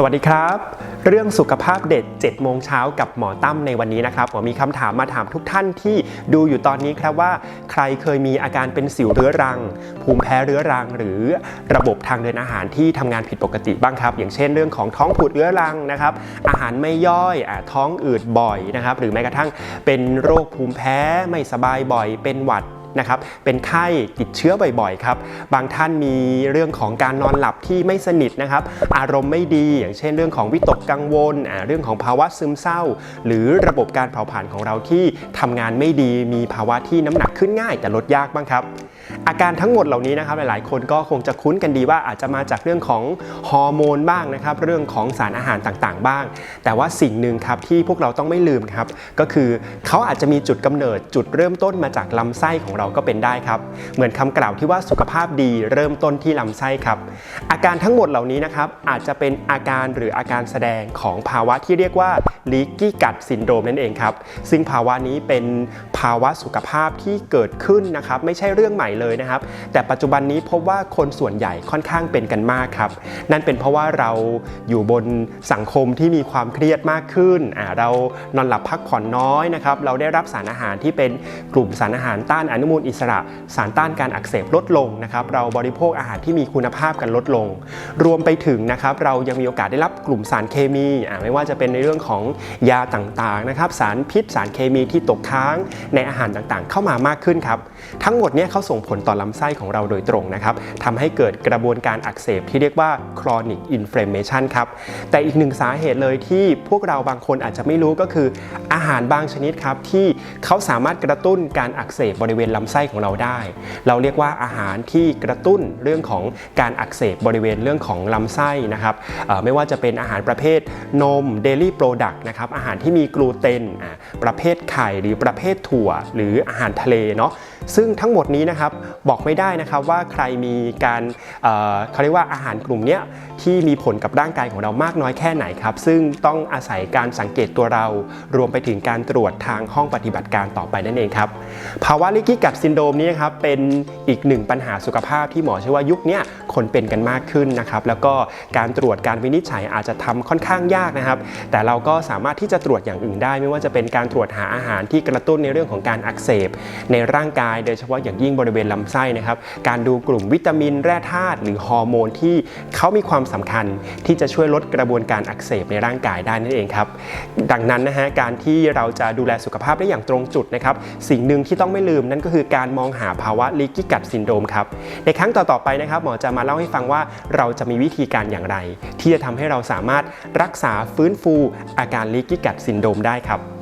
สวัสดีครับ เรื่องสุขภาพเด็ก7โมงเช้ากับหมอตั้มในวันนี้นะครับหมอมีคำถามมาถามทุกท่านที่ดูอยู่ตอนนี้ครับว่า ใครเคยมีอาการเป็นสิวเรื้อรัง ภูมิแพ้เรื้อรัง หรือระบบทางเดินอาหารที่ทำงานผิดปกติบ้างครับ อย่างเช่นเรื่องของท้องผูดเรื้อรังนะครับ อาหารไม่ย่อยอท้องอืดบ่อยนะครับ หรือแม้กระทั่งเป็นโรคภูมิแพ้ไม่สบายบ่อย เป็นหวัด นะครับเป็นไข้ติดเชื้อบ่อยๆครับบางท่านมีเรื่องของการนอนหลับที่ไม่สนิทนะครับอารมณ์ไม่ดี อย่างเช่นเรื่องของวิตกกังวลเรื่องของภาวะซึมเศร้า หรือระบบการเผาผลาญของเราที่ทำงานไม่ดี มีภาวะที่น้ำหนักขึ้นง่ายแต่ลดยากบ้างครับ อาการทั้งหมดเหล่านี้นะครับหลายๆ คนก็คงจะคุ้นกันดีว่าอาจจะมาจากเรื่องของฮอร์โมนบ้างนะครับเรื่องของสารอาหารต่างๆ บ้าง แต่ว่าสิ่งหนึ่งครับที่พวกเราต้องไม่ลืมครับก็คือเขาอาจจะมีจุดกำเนิดจุดเริ่มต้นมาจากลำไส้ของเราก็เป็นได้ครับ เหมือนคำกล่าวที่ว่าสุขภาพดีเริ่มต้นที่ลำไส้ครับอาการทั้งหมดเหล่านี้นะครับอาจจะเป็นอาการหรืออาการแสดงของภาวะที่เรียกว่า leaky gut syndrome นั่นเองครับซึ่งภาวะนี้เป็น ภาวะสุขภาพที่เกิดขึ้นนะครับไม่ใช่เรื่องใหม่เลยนะครับ แต่ปัจจุบันนี้พบว่าคนส่วนใหญ่ค่อนข้างเป็นกันมากครับ นั่นเป็นเพราะว่าเราอยู่บนสังคมที่มีความเครียดมากขึ้นเรานอนหลับพักผ่อนน้อยนะครับเราได้รับสารอาหารที่เป็นกลุ่มสารอาหารต้านอนุมูลอิสระ สารต้านการอักเสบลดลงนะครับเราบริโภคอาหารที่มีคุณภาพกันลดลง รวมไปถึงนะครับเรายังมีโอกาสได้รับกลุ่มสารเคมีไม่ว่าจะเป็นในเรื่องของยาต่างๆนะครับสารพิษสารเคมีที่ตกค้างในอาหารต่างๆ เข้ามามากขึ้นครับ ทั้งหมดนี้เขาส่งผลต่อลำไส้ของเราโดยตรงนะครับทำให้เกิดกระบวนการอักเสบที่เรียกว่า chronic inflammation ครับ แต่อีกหนึ่งสาเหตุเลยที่พวกเราบางคนอาจจะไม่รู้ก็คือ อาหารบางชนิดครับที่เขาสามารถกระตุ้นการอักเสบบริเวณลำไส้ของเราได้ เราเรียกว่าอาหารที่กระตุ้นเรื่องของการอักเสบบริเวณเรื่องของลำไส้นะครับไม่ว่าจะเป็นอาหารประเภทนม dairy product นะครับอาหารที่มีกลูเตนประเภทไข่หรือประเภทถั่วหรืออาหารทะเลเนาะซึ่งทั้งหมดนี้นะครับบอกไม่ได้นะครับว่าใครมีการเเขาเรียกว่าอาหารกลุ่มนี้ที่มีผลกับร่างกายของเรามากน้อยแค่ไหนครับ ซึ่งต้องอาศัยการสังเกตตัวเรา รวมไปถึงการตรวจทางห้องปฏิบัติการต่อไปนั่นเองครับภาวะลิกิกัดซินโดรมนี้นครับเป็นอีกหนึ่งปัญหาสุขภาพที่หมอเชื่อว่ายุคนี้คนเป็นกันมากขึ้นนะครับแล้วก็การตรวจการวินิจฉัยอาจจะทำค่อนข้างยากนะครับ แต่เราก็สามารถที่จะตรวจอย่างอื่นได้ ไม่ว่าจะเป็นการตรวจหาอาหารที่กระตุ้นในเรื่องของการอักเสบ ในร่างกายโดยเฉพาะอย่างยิ่งบริเวณลำไส้นะครับ การดูกลุ่มวิตามินแร่ธาตุหรือฮอร์โมนที่เขามีความสำคัญที่จะช่วยลดกระบวนการอักเสบในร่างกายได้นั่นเองครับ ดังนั้นนะฮะการที่เราจะดูแลสุขภาพได้อย่างตรงจุดนะครับ สิ่งหนึ่งที่ต้องไม่ลืมนั่นก็คือการมองหาภาวะลีกิกัดซินโดมครับ ในครั้งต่อๆไปนะครับหมอจะมาเล่าให้ฟังว่าเราจะมีวิธีการอย่างไร ที่จะทำให้เราสามารถรักษาฟื้นฟูอาการลีกิกัดซินโดมได้ครับ